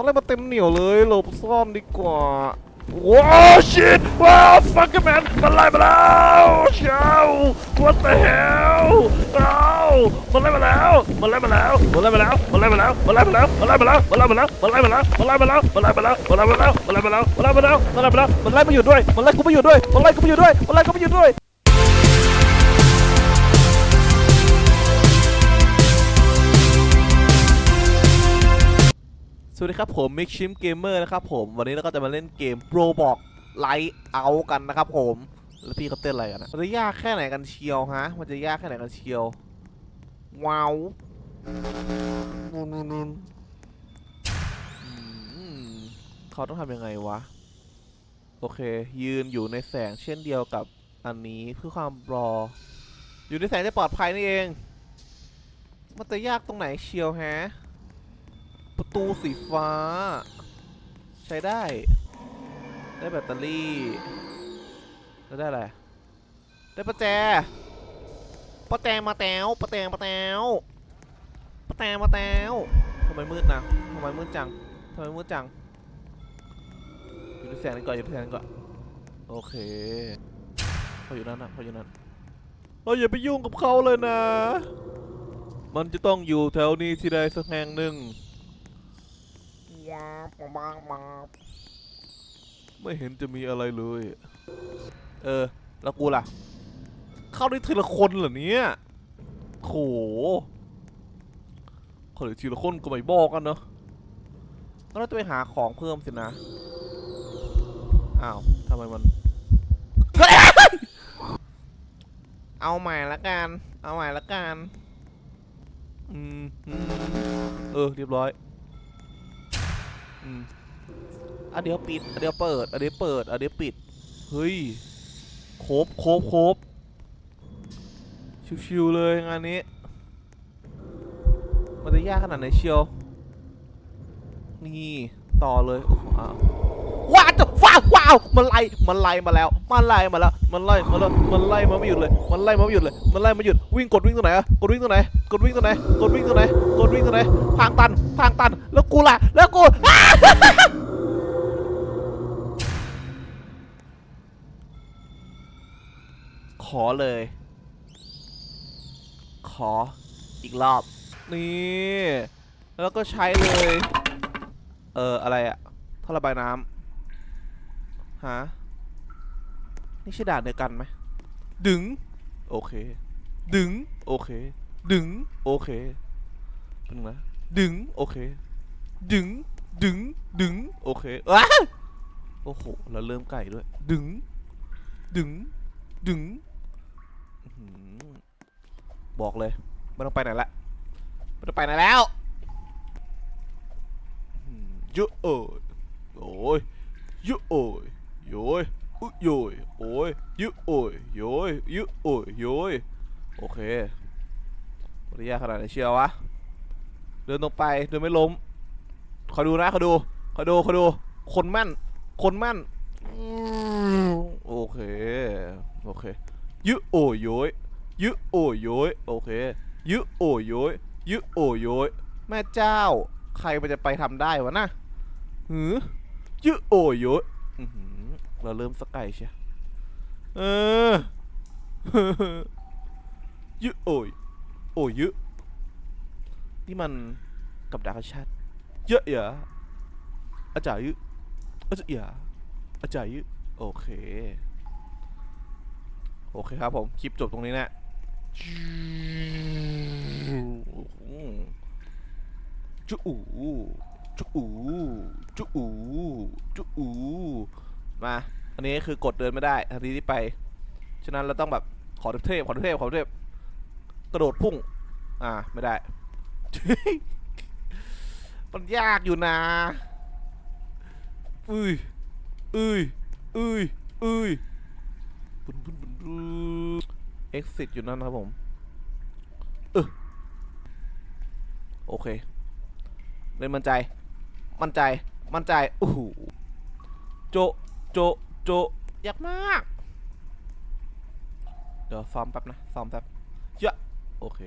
มันไล่มาเต็มเหนียวเลยหลบซ่อนดีกว่าว้าวชิตว้าวฟักเกอร์แมนมันไล่มาแล้วเช้า what the hell อ้าวมันไล่มาแล้วมันไล่มาแล้วมันไล่มาแล้วมันไล่มาแล้วมันไล่มาแล้วมันไล่มาแล้วมันไล่มาแล้วมันไล่มาแล้วมันไล่มาแล้วมันไล่มาแล้วมันไล่มาแล้วมันไล่มาแล้วมันไล่มาแล้วมันไล่มาแล้วมันไล่มาอยู่ด้วยมันไล่กูไปอยู่ด้วยมันไล่กูไปอยู่ด้วยมันไล่กูไปอยู่ด้วย วัสดีครับผมมิกชิมเกมเมอร์นะครับผมวันนี้เราก็จะมาเล่นเกมโ o บอกไลท์เอากันนะครับผมแล้วพี่เขาเต้นอะไรกันนะมันจะยากแค่ไหนกันเชียวฮะ มันจะยากแค่ไหนกันเชียว ว้าวนูนนูนนูนอืมเขาต้องทำยังไงวะ โอเค ยืนอยู่ในแสงเช่นเดียวกับอันนี้เพื่อความรอ อยู่ในแสงจะปลอดภัยนี่เอง มันจะยากตรงไหนเชียวฮะ ประตูสีฟ้า ใช้ได้ ได้แบตเตอรี่ แล้วได้อะไร ได้ประแจ ประแจมาแตวประแจมาแตวประแจมาแตวทำไมมืดนะทำไมมืดจังทำไมมืดจังอยู่ในแสงนี้ก่อนอยู่ในแสงนี้ก่อน โอเคเขาอยู่นั่นนะเขาอยู่นั่นเราอย่าไปยุ่งกับเขาเลยนะ มันจะต้องอยู่แถวนี้ที่ใดสักแห่งหนึ่ง ว้าวว้าวว้าว ไม่เห็นจะมีอะไรเลย เออ แล้วกูล่ะ เข้าได้ทีละคนเหรอเนี่ยโหเขาทีละคนก็ไม่บอกกันเนอะก็เราจะไปหาของเพิ่มสินะ อ้าวทำไมมัน เอาใหม่ละกัน เอาใหม่ละกัน อืมอืมเออ เรียบร้อย อืมอันเดียวปิด อันเดียวเปิด อันเดียวเปิด อันเดียวปิด เฮ้ย ครบครบครบชิวๆเลยงานนี้ มันจะยากขนาดไหนเชียว นี่ ต่อเลยโอ้โหอ้าวว้า ว้าวมันไล่มันไล่มาแล้ว มันไล่มาแล้วมันไล่มาแล้วมันไล่มาไม่หยุดเลยมันไล่มาไม่หยุดเลยมันไล่มาหยุดวิ่งกดวิ่งตัวไหนอะกดวิ่งตัวไหนกดวิ่งตัวไหนกดวิ่งตัวไหนกดวิ่งตัวไหนทางตันทางตันแล้วกูล่ะแล้วกูขอเลย ขออีกรอบ นี่ แล้วก็ใช้เลย เอออะไรอะท่อระบายน้ำ ฮะนี่ใช่ด่านเดียวกันไหม ดึง โอเค ดึง โอเค ดึง โอเคเป็นงนะดึง โอเค ดึง ดึง ดึง โอเคอ้าโอ้โหแล้วเริ่มไก่ด้วย ดึง ดึง ดึง บอกเลย ไม่ต้องไปไหนละ ไม่ต้องไปไหนแล้วอื้อหือเยอะเอยโอ้ยเยอะโอย โยยอุยโยยโอ้ยเยอะโอยโยยเยอะโอยโยยโอเคปริยาขนาดไหนเชียววะ เดินตรงไป เดินไม่ล้มคอดูนะคอดูคอดูคอดู คนแม่น คนแม่น โอเค โอเคยึโอยโยยยึโอยโยยโอเคยึโอยโยยยึโอยโยยแม่เจ้า ใครมันจะไปทำได้วะนะหือยึโอยโยยอื้อหือ เราเริ่มสกายเชียเออยึโอ้ยโอ้ยยึนี่มันกับดักชัดเยอะเหรออาจารย์อาจารย์เหรออาจารย์โอเค โอเคครับผม คลิปจบตรงนี้นะจุอูจุอูจุอูจุอู มาอันนี้คือกดเดินไม่ได้ทันทีที่ไป ฉะนั้นเราต้องแบบขอเทพขอเทพขอเทพกระโดดพุ่ง อ่าไม่ได้ มันยากอยู่นะอุ้ยอุ้ยอุ้ยอุ้ยบุนบุนบุนบุน exit อยู่นั่นนะครับผมเออโอเคเล่นมั่นใจ มั่นใจ มั่นใจโอ้โหโจ โจะโจะยากมาก เดี๋ยวซ้อมแป๊บนะซ้อมแป๊บเยอะโอเค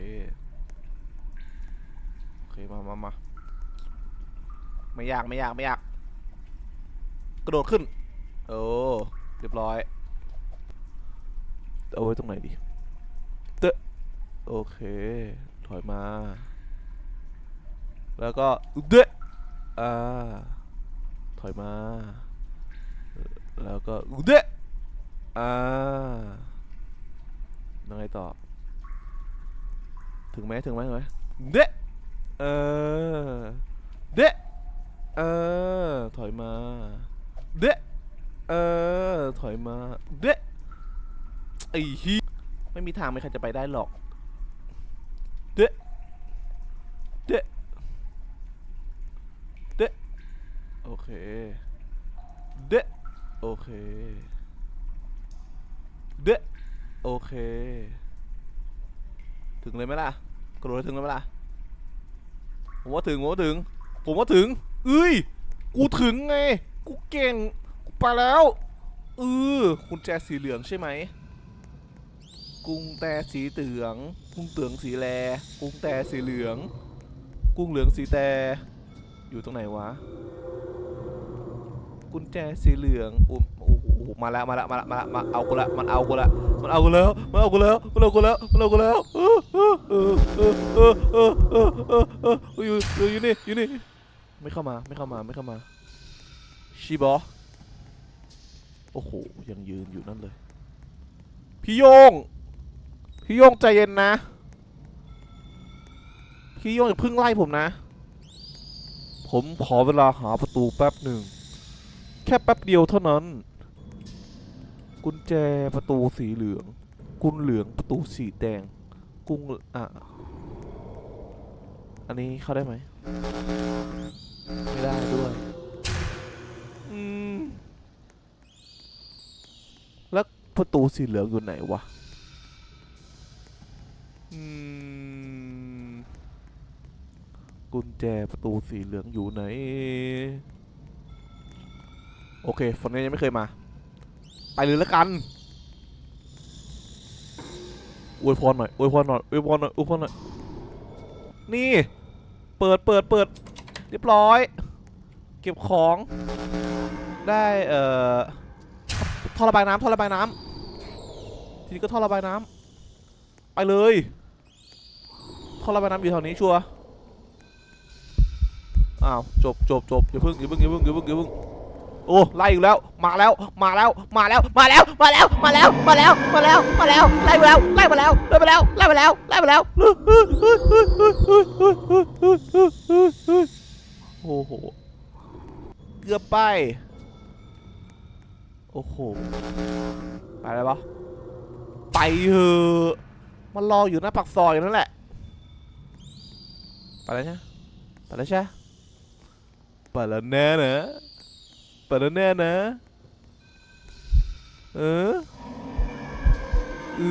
โอเค มามามาไม่ยากไม่ยากไม่ยาก กระโดดขึ้น โอ้ เรียบร้อย เอาไว้ตรงไหนดี เตะโอเค ถอยมา แล้วก็เดะอ่า ถอยมา แล้วก็เดะอ่ายังไงต่อ ถึงไหมถึงไหมถึงไหมเดะเออเดะเออถอยมาเดะเออถอยมาเดะไอ้ฮีไม่มีทางไม่ใครจะไปได้หรอกเดะเดะเดะโอเคเดะ โอเค เดะโอเค ถึงเลยไหมล่ะกระโดดถึงเลยไหมล่ะ ผมว่าถึง ผมว่าถึง ผมว่าถึงเอ้ย กูถึงไง กูเก่ง กูไปแล้วเออคุณแจสีเหลืองใช่ไหม กุ้งแต่สีเหลือง กุ้งเตืองสีแล กุ้งแต่สีเหลือง กุ้งเหลืองสีแต่อยู่ตรงไหนวะ กุญแจสีเหลืองอุ้มโอ้โหมาแล้วมาแล้วมาแล้วมาแล้วเอากูละมันเอากูละมันเอากูแล้วมันเอากูแล้วมันเอากูแล้วมันเอากูแล้วเออเออเออเออเออเออเออเอออยู่อยู่อยู่นี่อยู่นี่ไม่เข้ามาไม่เข้ามาไม่เข้ามาชีบอโอ้โหยังยืนอยู่นั่นเลย พี่โยง พี่โยงใจเย็นนะ พี่โยงอย่าเพิ่งไล่ผมนะ ผมขอเวลาหาประตูแป๊บหนึ่ง แค่แป๊บเดียวเท่านั้น กุญแจประตูสีเหลือง กุญเหลืองประตูสีแดง กุ้งอะ อันนี้เข้าได้ไหม ไม่ได้ด้วย อืม แล้วประตูสีเหลืองอยู่ไหนวะ อืม กุญแจประตูสีเหลืองอยู่ไหน โอเคฝนนี้ยังไม่เคยมา ไปเลยแล้วกันอวยพรหน่อยอวยพรหน่อยอวยพรหน่อยอวยพรหน่อย นี่ เปิดเปิดเปิด เรียบร้อย เก็บของ ได้เอ่อท่อระบายน้ำท่อระบายน้ำทีนี้ก็ท่อระบายน้ำไปเลยท่อระบายน้ำอยู่แถวนี้ชัวร์อ้าวจบจบจบอย่าเพิ่งอย่าเพิ่งอย่าเพิ่งอย่าเพิ่งอย่าเพิ่ง โอ้ไล่อยู่แล้วมาแล้วมาแล้วมาแล้วมาแล้วมาแล้วมาแล้วมาแล้วมาแล้วมาแล้วไล่มาแล้วไล่มาแล้วไล่มาแล้วไล่มาแล้วไล่มาแล้วโอ้โหเกือบไปโอ้โหไปแล้วปะไปเถอะมันรออยู่หน้าปากซอยนั่นแหละไปแล้วใช่ไปแล้วใช่ไปแล้วแน่นะ แล้วแน่นะ เออเอ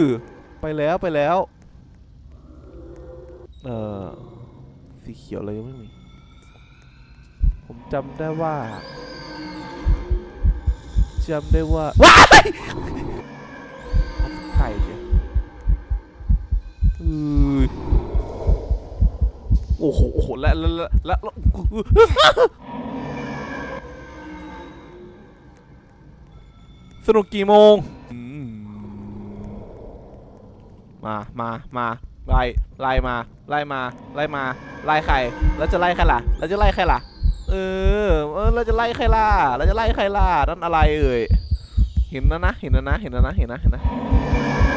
อไปแล้วไปแล้ว เออสีเขียวเลยยังไม่มี ผมจำได้ว่าจำได้ว่า ว้ายไก่เชียเออโอ้โห โอ้โห และและและและ สนุกกี่โมงมามามาไล่ไล่มาไล่มาไล่มาไล่ใครแล้วจะไล่ใครล่ะแล้วจะไล่ใครล่ะ เออเออเราจะไล่ใครล่ะเราจะไล่ใครล่ะนั่นอะไรเอ่ยเห็นแล้วนะเห็นแล้วนะเห็นแล้วนะเห็นนะเห็นนะ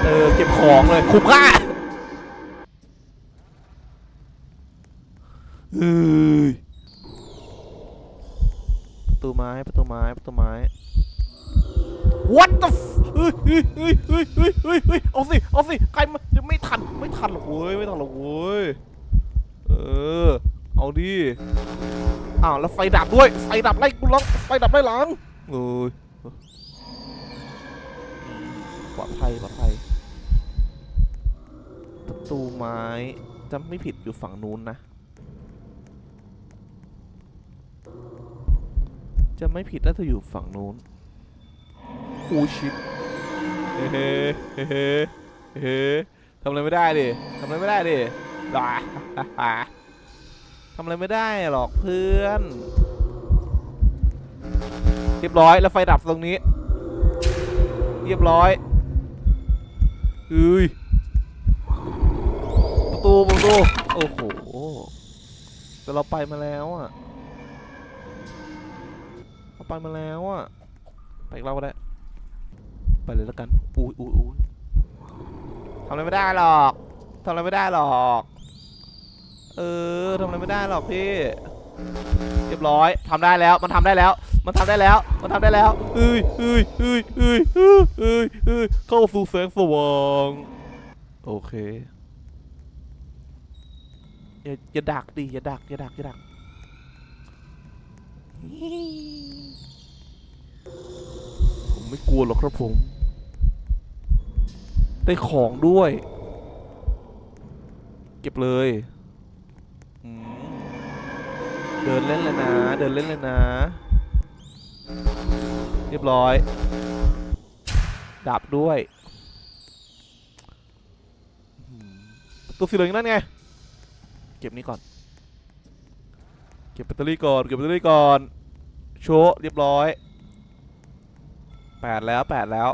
เออเก็บของเลยคุ้มค่าเฮ้ยประตูไม้ประตูไม้ประตูไม้ What the f เฮ้ยเฮ้ยเฮ้ยเฮ้ยเฮ้ยเฮ้ยเอาสิ เอาสิ ใครมายังไม่ทัน ไม่ทันหรอกเว้ย ไม่ทันหรอกเว้ย เออ เอาดิ อ้าวแล้วไฟดับด้วย ไฟดับไล่กูหลังไฟดับไล่หลังเอ้ยปลอดภัยปลอดภัยประตูไม้จำไม่ผิดอยู่ฝั่งนู้นนะจะไม่ผิดน่าจะอยู่ฝั่งนู้น อ้ชิตเฮ้เฮ้เฮ้เฮ้ทำอะไรไม่ได้ดิทำอะไรไม่ได้ดิด่าทำอะไรไม่ได้หรอกเพื่อนเรียบร้อยแล้วไฟดับตรงนี้ เรียบร้อยเอ้ยประตูประตูโอ้โหแต่เราไปมาแล้วอะเราไปมาแล้วอะไปอีกรอบก็ได้ ไปเลยแล้วกันอุ้ยอุ้ยอุ้ยทำอะไรไม่ได้หรอกทำอะไรไม่ได้หรอก เออทำอะไรไม่ได้หรอกพี่ เรียบร้อยทำได้แล้ว มันทำได้แล้ว มันทำได้แล้ว มันทำได้แล้วเอ้ยเอ้ยเอ้ยเอ้ยเอ้ยเอ้ยเอ้ยเข้าสู่แสงสว่างโอเคอย่าอย่าดักดิอย่าดักอย่าดักอย่าดักผมไม่กลัวหรอกครับผม ได้ของด้วย เก็บเลยเดินเล่นเลยนะ เดินเล่นเลยนะ เรียบร้อยดับด้วยตัวสีเหลืองนั่นไง เก็บนี้ก่อน เก็บแบตเตอรี่ก่อน เก็บแบตเตอรี่ก่อน โชว์เรียบร้อยแปดแล้วแปดแล้ว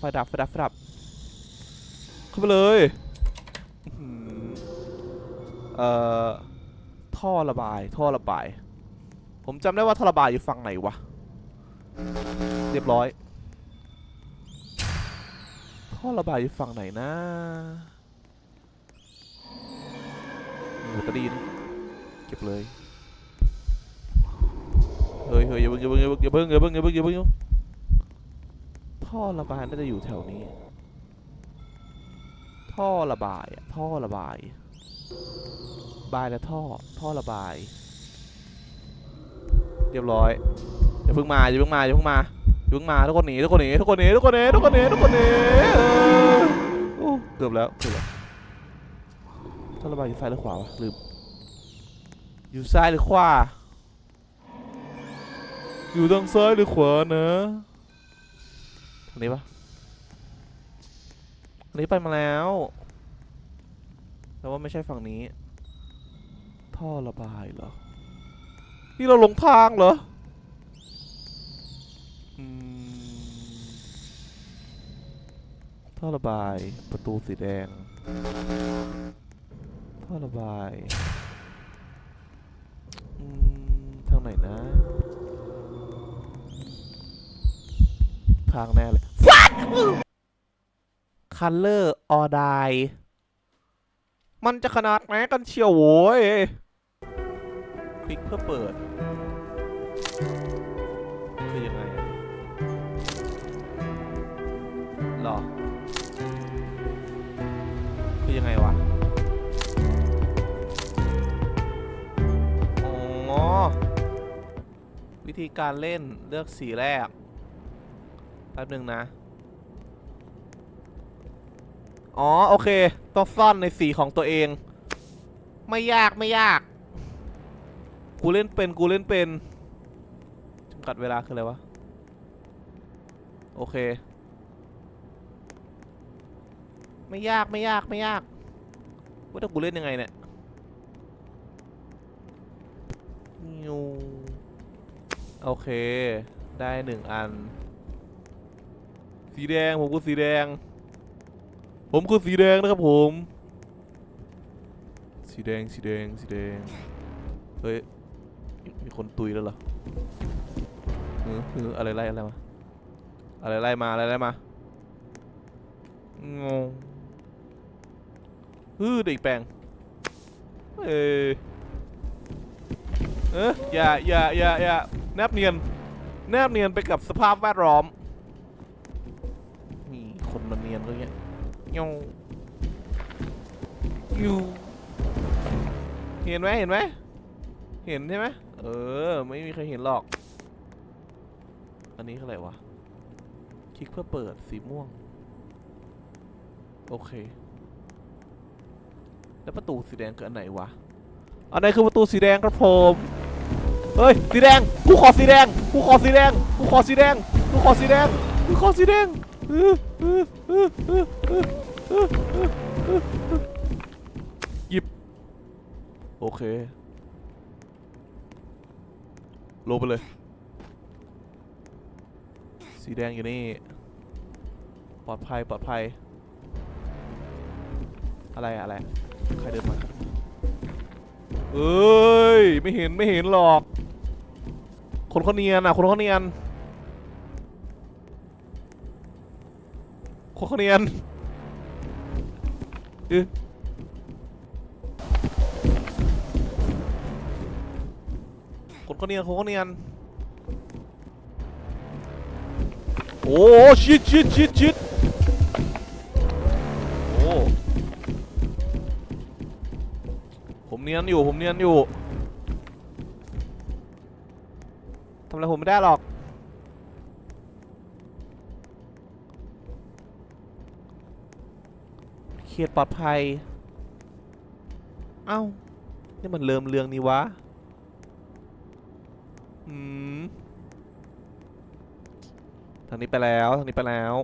ไฟดับไฟดับไฟดับเข้าไปเลยอื้อหือเอ่อท่อระบายท่อระบาย ผมจำได้ว่าท่อระบายอยู่ฝั่งไหนวะ เรียบร้อย ท่อระบายอยู่ฝั่งไหนนะมีแบตเตอรี่นะเก็บเลย เฮ้ยเฮ้ยอย่าเพิ่งอย่าเพิ่งอย่าเพิ่งอย่าเพิ่งอย่าเพิ่งอย่าเพิ่งอย่าเพิ่ง ท่อระบายน่าจะอยู่แถวนี้ ท่อระบายอะท่อระบาย บายและท่อ ท่อระบาย เรียบร้อยอย่าเพิ่งมาอย่าเพิ่งมาอย่าเพิ่งมาอย่าเพิ่งมาทุกคนหนีทุกคนหนีทุกคนหนีทุกคนหนีทุกคนหนีทุกคนหนีเออโอ้เกือบแล้วเกือบแล้วท่อระบายอยู่ซ้ายหรือขวาวะลืมอยู่ซ้ายหรือขวาอยู่ทางซ้ายหรือขวานะ ทางนี้ปะอันนี้ไปมาแล้วแต่ว่าไม่ใช่ฝั่งนี้ ท่อระบายเหรอ นี่เราหลงทางเหรออืมท่อระบายประตูสีแดง ท่อระบายอืมทางไหนนะ ทางแน่เลย Color or die มันจะขนาดไหนกันเชียวโว้ย คลิกเพื่อเปิด คือยังไงหรอ คือยังไงวะ อ๋อ วิธีการเล่นเลือกสีแรก แป๊บหนึ่งนะ อ๋อ โอเค ต้องซ่อนในสีของตัวเอง ไม่ยากไม่ยาก กูเล่นเป็นกูเล่นเป็นจำกัดเวลาคืออะไรวะ โอเค ไม่ยากไม่ยากไม่ยากว่าแต่กูเล่นยังไงเนี่ยโอเค ได้หนึ่งอัน สีแดง ผมคือสีแดง ผมคือสีแดงนะครับผม สีแดงสีแดงสีแดง เฮ้ย มีคนตุยแล้วเหรอเออเอออะไรไล่อะไรมา อะไรไล่มาอะไรไล่มางงฮือเด็กแปลงเออเอออย่าอย่าอย่าอย่าแนบเนียนแนบเนียนไปกับสภาพแวดล้อม ยยงยูเห็นไหมเห็นไหมเห็นใช่ไหมเออ ไม่มีใครเห็นหรอก อันนี้คืออะไรวะ คลิกเพื่อเปิดสีม่วง โอเค แล้วประตูสีแดงคืออันไหนวะ อันไหนคือประตูสีแดงครับผม เฮ้ย สีแดง กูขอสีแดง กูขอสีแดง กูขอสีแดง กูขอสีแดง กูขอสีแดง หยิบ โอเค ลงไปเลย สีแดงอยู่นี่ ปลอดภัย ปลอดภัย อะไรอะไร ใครเดินมา เอ้ย ไม่เห็น ไม่เห็นหรอก คนเขาเนียนอะ คนเขาเนียน โคเขาเนียนเออคนเขาเนียนคนเขาเนียนโอ้ชิดชิดชิดชิดโอ้ผมเนียนอยู่ผมเนียนอยู่ทำอะไรผมไม่ได้หรอก เข ตปลอดภัย เอ้า นี่มันเริ่มเรื่องนี่วะ อืม ทางนี้ไปแล้ว ทางนี้ไปแล้ว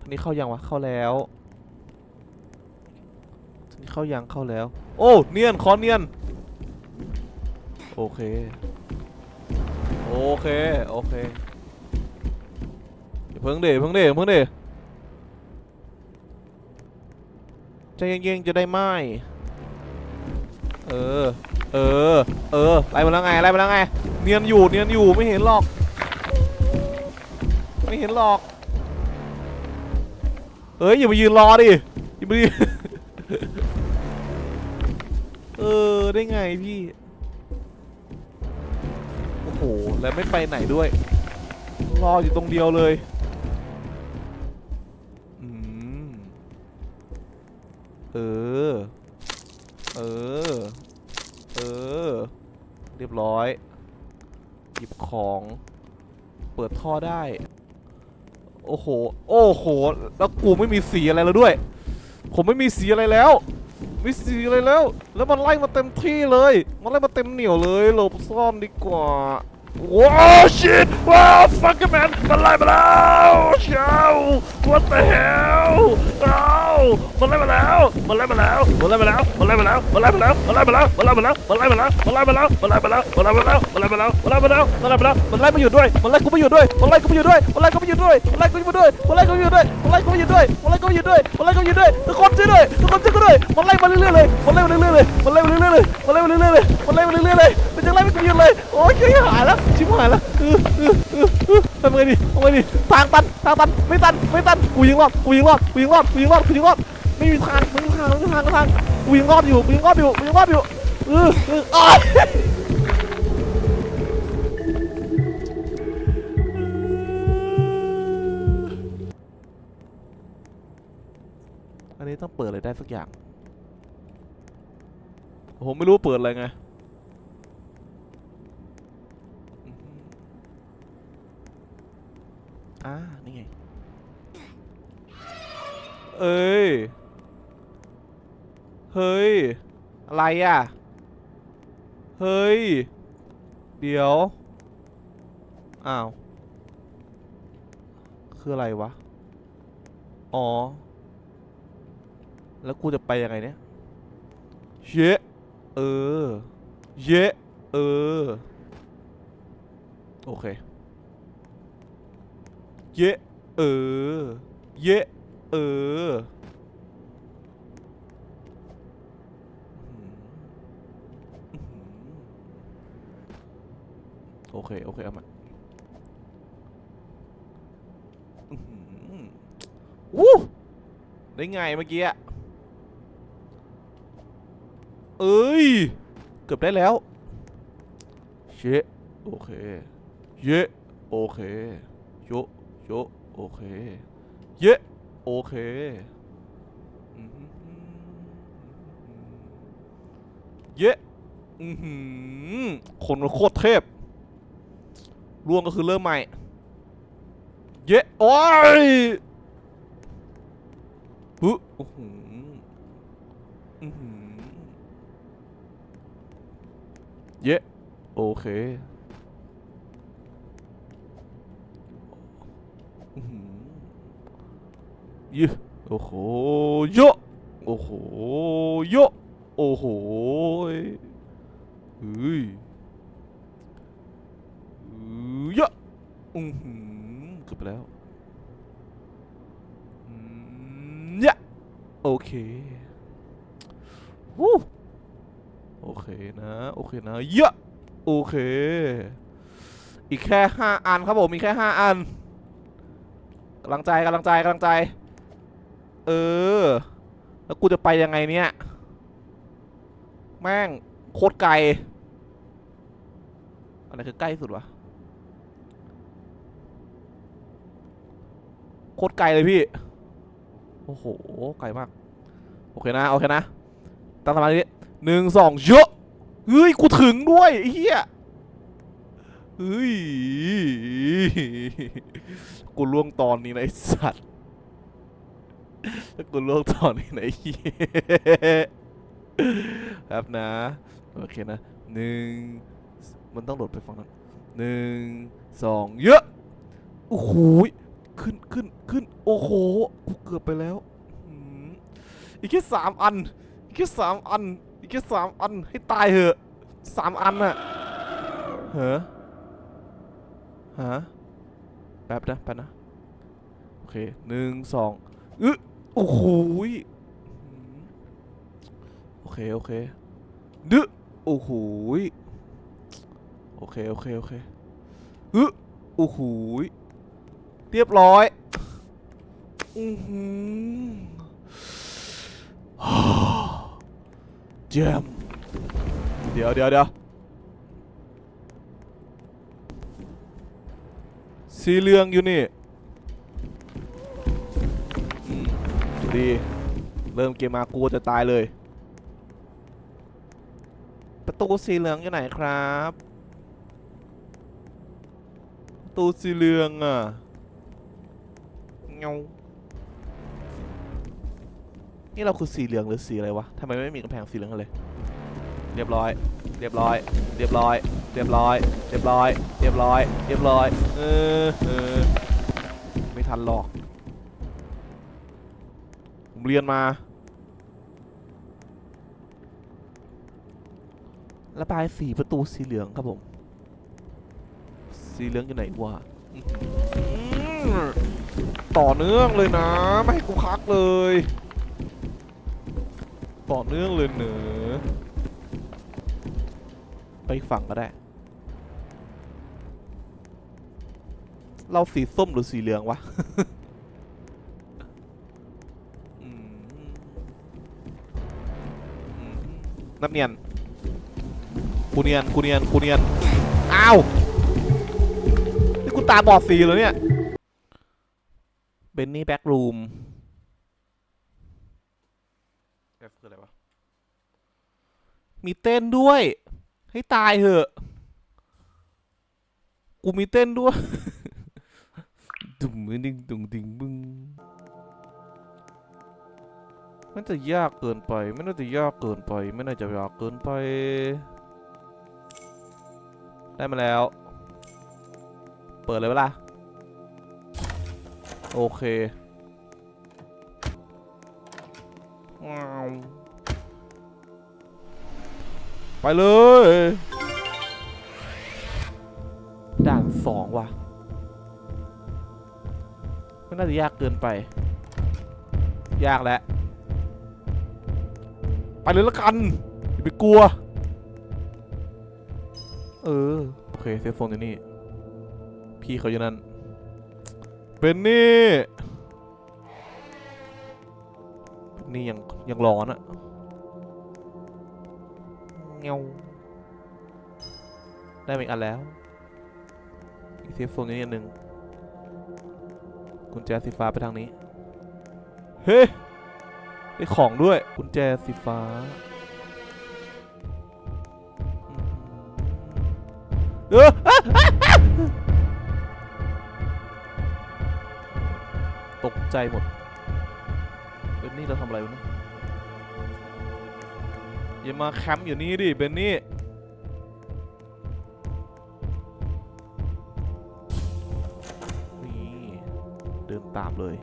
ทางนี้เข้ายังวะ เข้าแล้ว ทางนี้เข้ายังเข้าแล้ว โอ้ เนียน คอเนียน โอเค โอเค โอเคเพิ่งเด่เพิ่งเด่เพิ่งเด ใจเย็นๆจะได้ไหมเออ เออ เออไล่มาแล้วไงไล่มาแล้วไง เนียนอยู่เนียนอยู่ไม่เห็นหรอก ไม่เห็นหรอก เฮ้ยอย่าไปยืนรอดิอย่าไปยืนเออได้ไงพี่ โอ้โหแล้วไม่ไปไหนด้วย รออยู่ตรงเดียวเลย ยบร้อย หยิบของ เปิดท่อได้ โอ้โห โอ้โห แล้วกูไม่มีสีอะไรแล้วด้วย ผมไม่มีสีอะไรแล้ว ไม่สีอะไรแล้ว แล้วมันไล่มาเต็มที่เลย มันไล่มาเต็มเหนียวเลย หลบซ่อนดีกว่า ว้าวชิตว้าวฟักกอร์แมนมันไล่มาแล้วเช้า what the hell อ้าวมันไล่มาแล้ว มันไล่มาแล้วมันไล่มาแล้วมันไล่มาแล้วมันไล่มาแล้วมันไล่มาแล้วมันไล่มาแล้วมันไล่มาแล้วมันไล่มาแล้วมันไล่มาแล้วมันไล่มาแล้วมันไล่มาแล้วมันไล่มาแล้วมันไล่มาแล้วมันไล่มาอยู่ด้วยมันไล่กูมาอยู่ด้วยมันไล่กูมาอยู่ด้วยมันไล่กูมาอยู่ด้วยมันไล่กูมาด้วยมันไล่กูมาอยู่ด้วยมันไล่กูมาอยู่ด้วยมันไล่กูมาอยู่ด้วยมันไล่กูมาอยู่ด้วยทุกคนช่วยด้วยทุกคนช่วยกูด้วยมันไล่มาเรื่อยๆเลยมันไล่มาเรื่อยๆเลยมันไล่มาเรื่อยๆเลยมันไล่มาเรื่อยๆเลยมันไล่มาเรื่อยๆเลยมันจะไล่ไม่กูหยุดเลยโอ้ยชิบหายแล้วชิบหายแล้วเออเออเออเออทำไงดีทำไงดีทางตันทางตันไม่ตันไม่ตันกูยิงรอดกูยิงรอดกูยิงรอดกูยิงรอดกูยิงรอด ไม่มีทางไม่มีทางไม่มีทางไม่มีทางกูยิงรอดอยู่กูยิงรอดอยู่กูยิงรอดอยู่เออเอออ้ายอันนี้ต้องเปิดอะไรได้สักอย่างผมไม่รู้เปิดอะไรไงอ่านี่ไง เอ้ย เฮ้ย อะไรอะ เฮ้ย เดี๋ยว อ้าว คืออะไรวะ อ๋อ แล้วกูจะไปยังไงเนี่ย เยะเออ เยะเออ โอเค เยะเออ เยะเอออหือโอ เคโอเคเอามาวู้ได้ไงเมื่อกี้อะเอ้ย เกือบได้แล้วเชโอเคเยโอเคโยโยโอเคเยโอเคเยะอือหือคนมันโคตรเทพ ร่วงก็คือเริ่มใหม่ เยะโอ้ยปึ๊โอ้โหเยะโอเคอื้อหือยี่โอ้โหเยะโอ้โหเยะโอ้โหเฮ้ยเฮ้ยยะ อือหือเกือบไปแล้วอืมยะโอเควู้โอเคนะ โอเคนะเยอะโอเค อีกแค่ห้าอันครับผม มีแค่ห้าอันกำลังใจกำลังใจกำลังใจ เออ แล้วกูจะไปยังไงเนี่ย แม่งโคตรไกล อะไรคือใกล้สุดวะ โคตรไกลเลยพี่ โอ้โห ไกลมาก โอเคนะ โอเคนะ ตั้งสมาธิหนึ่งสองเยอะเฮ้ย กูถึงด้วยไอ้เฮียเฮ้ย กูล่วงตอนนี้นะไอ้สัตว์กูล่วงตอนนี้นะไอ้เหี้ยครับนะ โอเคนะหนึ่งมันต้องโดดไปฝั่งนั้นหนึ่งสองเยอะ โอ้โห ขึ้นขึ้นขึ้นโอ้โหกูเกือบไปแล้วอีกแค่สามอันอีกแค่สามอันอีกแค่สามอันให้ตายเหอะสามอันน่ะเหรอฮะแป๊บนะแป๊บนะโอเคหนึ่งสองอึโอ้โหโอเคโอเคดึโอ้โหโอเคโอเคโอเคอึโอ้โหย เรียบร้อยอือหือเจมเดี๋ยวเดี๋ยวเดี๋ยวสีเหลืองอยู่นี่อืมดี เริ่มเกมมากูจะตายเลย ประตูสีเหลืองอยู่ไหนครับ ประตูสีเหลืองอะ เงานี่เราคือสีเหลืองหรือสีอะไรวะทำไมไม่มีกำแพงสีเหลืองเลย เรียบร้อย เรียบร้อย เรียบร้อย เรียบร้อย เรียบร้อย เรียบร้อย เรียบร้อย เออเออไม่ทันหรอก ผมเรียนมา ระบายสีประตูสีเหลืองครับผม สีเหลืองอยู่ไหนวะ ต่อเนื่องเลยนะ ไม่ให้กูพักเลย ต่อเนื่องเลยเนอะไปอีกฝั่งก็ได้ เราสีส้มหรือสีเหลืองวะอืมอืมนับเนียนกูเนียนกูเนียนกูเนียน อ้าว นี่กูตาบอดสีเลยเนี่ย เบนนี่แบ็กรูม F คืออะไรวะ มีเต้นด้วย ให้ตายเหอะ กูมีเต้นด้วย ดุมดิงดุงดิงบึงมันจะยากเกินไปไม่น่าจะยากเกินไปไม่น่าจะยากเกินไป ได้มาแล้ว เปิดเลยเวลา โอเคว้าวไปเลย ด่านสองว่ะไม่น่าจะยากเกินไป ยากแล้ว ไปเลยละกันอย่าไปกลัว เออ โอเค เซฟโฟนอยู่นี่ พี่เขาอยู่นั่น เป็นนี่เป็นนี่ยังยังร้อนอะเงาได้อีกอันแล้วอีกเซฟโซนนี้อันหนึ่งกุญแจสีฟ้าไปทางนี้ เฮ้ได้ของด้วยกุญแจสีฟ้าเออ ใจหมดเบนนี่เราทำอะไรวะเนี่ยอย่ามาแคมป์อยู่นี่ดิเบนนี่นี่เดินตามเลย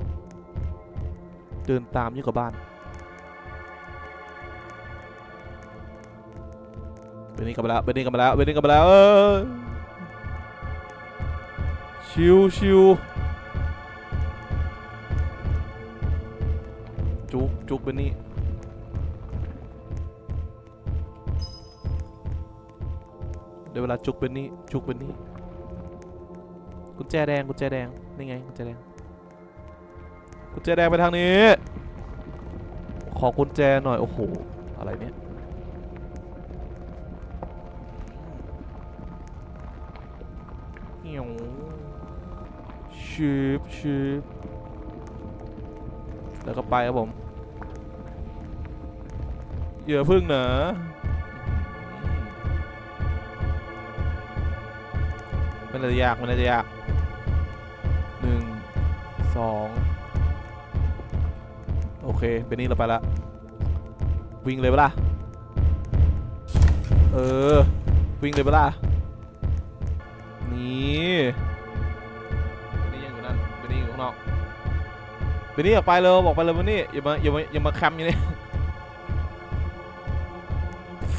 เดินตามยิ่งกว่าบ้านเบนนี่กลับมาแล้วเบนนี่กลับมาแล้วเบนนี่กลับมาแล้วเออชิวชิว จุกจุกเบนนี่เดี๋ยวเวลาจุกเบนนี่จุกเบนนี่กุญแจแดงกุญแจแดงนี่ไงกุญแจแดงกุญแจแดงไปทางนี้ ขอกุญแจหน่อยโอ้โหอะไรเนี่ยเหี่ยวชืบชืบแล้วก็ไปครับผม อย่าพึ่งนะมันจะยาก มันจะยากหนึ่งสองโอเค เป็นนี่เราไปละ วิ่งเลยเปล่าเออ วิ่งเลยเปล่านี่เบนนี่ยังอยู่นั่นเบนนี่อยู่ข้างนอกเบนนี่ออกไปเลยบอกไปเลยเบนนี่อย่ามาอย่ามาอย่ามาแคมป์อยู่นี่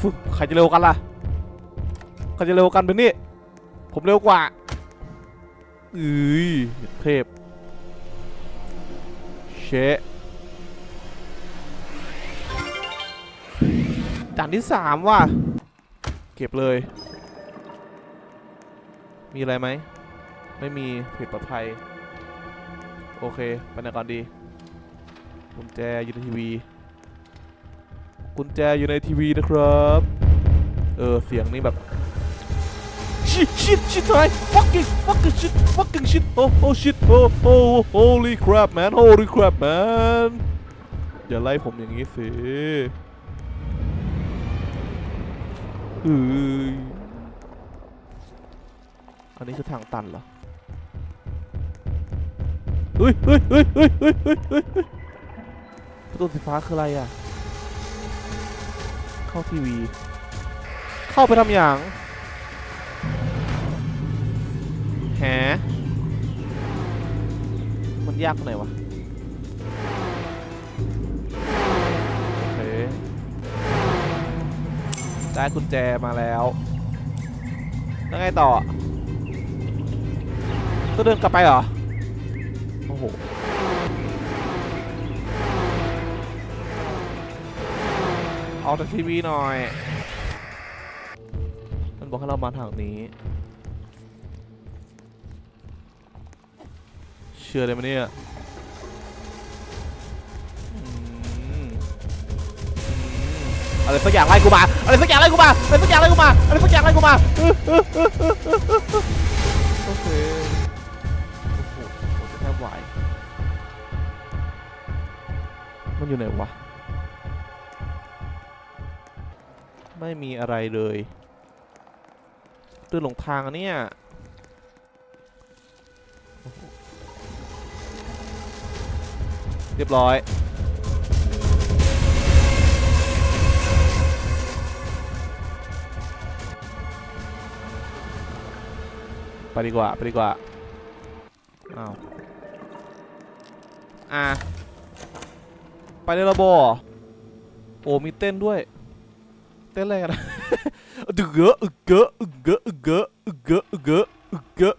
ฟึใครจะเร็วกันล่ะใครจะเร็วกันเบนนี่ผมเร็วกว่าอือเทพเชะด่านที่สามว่ะ เก็บเลย มีอะไรไหม ไม่มีผิดปลอดภัย โอเค ไปไหนก่อนดีกุญแจอยู่ในทีวี กุญแจอยู่ในทีวีนะครับ เออ เสียงนี้แบบ shit shit ตอะไร fucking fucking shit fucking shit oh oh shit oh oh holy crap man holy crap man อย่าไล่ผมอย่างนี้สิอืออันนี้คือทางตันเหรอเฮ้ยเฮ้ยเฮ้ยเฮ้ยเฮ้ยเฮ้ยประตูสีฟ้าคืออะไรอะ เข้าทีวี เข้าไปทำอย่างแหมันยากตรงไหนวะโอเคได้กุญแจมาแล้วแล้วไงต่อต้องเดินกลับไปเหรอ โอ้โห ออกจากทีวีหน่อย มันบอกให้เรามาทางนี้ เชื่อได้ไหมเนี่ยอืมอืมอะไรสักอย่างไล่กูมาอะไรสักอย่างไล่กูมาอะไรสักอย่างไล่กูมาอะไรสักอย่างไล่กูมาโอเคโอ้โหจะแทบไหวมันอยู่ไหนวะ ไม่มีอะไรเลยเดินหลงทางเนี่ยเรียบร้อย ไปดีกว่า ไปดีกว่า อ้าว อะ ไปในระบบโอ้มีเต้นด้วย teler. Uga, uga, uga, uga, uga, uga, uga.